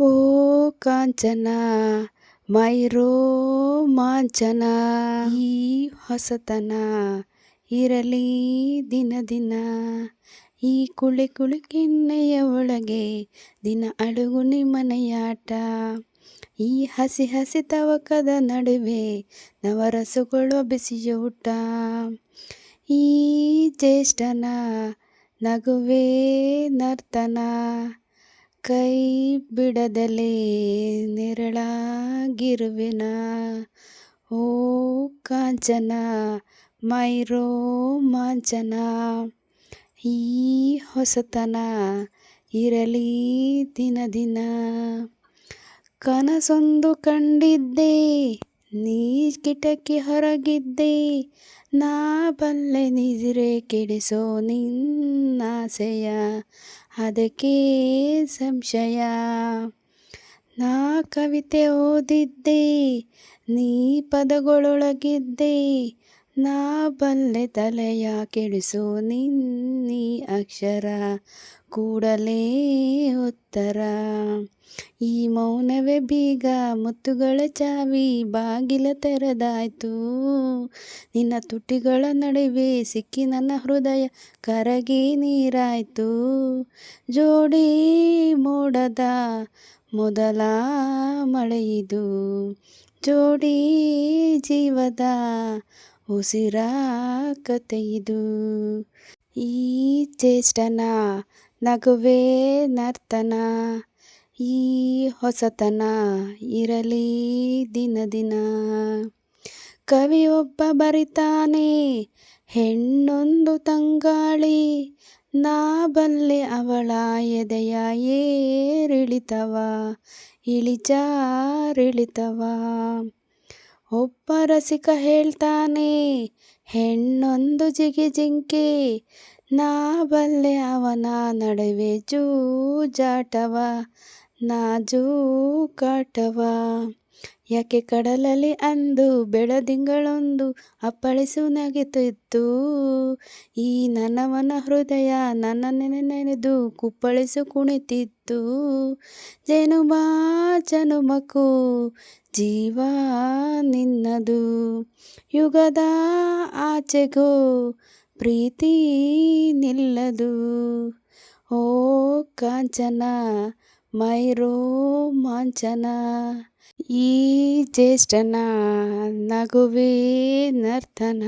ಓ ಕಾಂಚನ, ಮೈರೋ ಮಾಂಚನ, ಈ ಹೊಸತನ ಇರಲಿ ದಿನ ದಿನ. ಈ ಕುಳಿ ಕುಳಿ ಕೆನ್ನೆಯ ಒಳಗೆ ದಿನ ಅಡುಗು ನಿಮ್ಮನೆಯಾಟ. ಈ ಹಸಿ ಹಸಿ ತವಕದ ನಡುವೆ ನವರಸುಗಳು ಬಿಸಿಯೂಟ ಈ ಜ್ಯೇಷ್ಠನ ನಗುವೇ ನರ್ತನ. ಕೈ ಬಿಡದಲೇ ನೆರಳಾಗಿರುವೆನಾ? ಓ ಕಾಂಚನ ಮೈರೋ ಮಾಂಚನ ಈ ಹೊಸತನ ಇರಲಿ ದಿನ ದಿನ ಕನಸೊಂದು ಕಂಡಿದ್ದೆ ನೀ ಕಿಟಕಿ ಹೊರಗಿದ್ದೆ, ನಾ ಬಲ್ಲೆ ನಿದ್ರೆ ಕೆಡಿಸೋ ನಿನ್ನಾಸೆಯ ಅದಕ್ಕೆ ಸಂಶಯ. ನಾ ಕವಿತೆ ಓದಿದ್ದೆ, ನೀ ಪದಗಳೊಳಗಿದ್ದೆ, ನಾ ಬಲ್ಲೆ ತಲೆಯ ಕೆಡಿಸೋ ನಿನ್ನಿ ಅಕ್ಷರ, ಕೂಡಲೇ ಉತ್ತರ. ಈ ಮೌನವೇ ಬೀಗ ಮುತ್ತುಗಳ ಚಾವಿ ಬಾಗಿಲ ತೆರೆದಾಯ್ತು. ನಿನ್ನ ತುಟಿಗಳ ನಡುವೆ ಸಿಕ್ಕಿ ನನ್ನ ಹೃದಯ ಕರಗಿ ನೀರಾಯ್ತು. ಜೋಡಿ ಮೋಡದ ಮೊದಲ ಮಳೆಯಿದು ಜೋಡಿ ಜೀವದ ಉಸಿರ ಕತೆಯಿದು ಈ ಚೇಷ್ಟನ ನಗುವೆ ನರ್ತನ. ಈ ಹೊಸತನ ಇರಲಿ ದಿನ ದಿನ. ಕವಿಯೊಬ್ಬ ಬರಿತಾನೆ, ಹೆಣ್ಣೊಂದು ತಂಗಾಳಿ ನಾ ಬಲ್ಲೆ ಅವಳ ಎದೆಯ ಏರಿಳಿತವ, ಇಳಿಜಾರಿಳಿತವ. ಒಬ್ಬ ರಸಿಕ ಹೇಳ್ತಾನೆ, ಹೆಣ್ಣೊಂದು ಜಿಗಿ ಜಿಂಕೆ ನಾ ಬಲ್ಲೆ ಅವನ ನಡುವೆ ಜೂಜಾಟವ. ನಾಜೂಕಾಟವ ಯಾಕೆ ಕಡಲಲ್ಲಿ ಅಂದು ಬೆಳದಿಂಗಳೊಂದು ಅಪ್ಪಳಿಸು ನಗೆತಿತ್ತು. ಈ ನನ್ನವನ ಹೃದಯ ನನ್ನ ನೆನೆದು ಕುಪ್ಪಳಿಸು ಕುಣಿತಿತ್ತು. ಜೇನು ಜನುಮಕು ಜೀವ ನಿನ್ನದು. ಯುಗದ ಆಚೆಗೋ ಪ್ರೀತಿ ನಿಲ್ಲದು. ಓ ಕಾಂಚನ ಮೈರೋ ಮಾಂಚನ ಈ ಜ್ಯೇಷ್ಠನ ನಗುವೆ ನರ್ತನ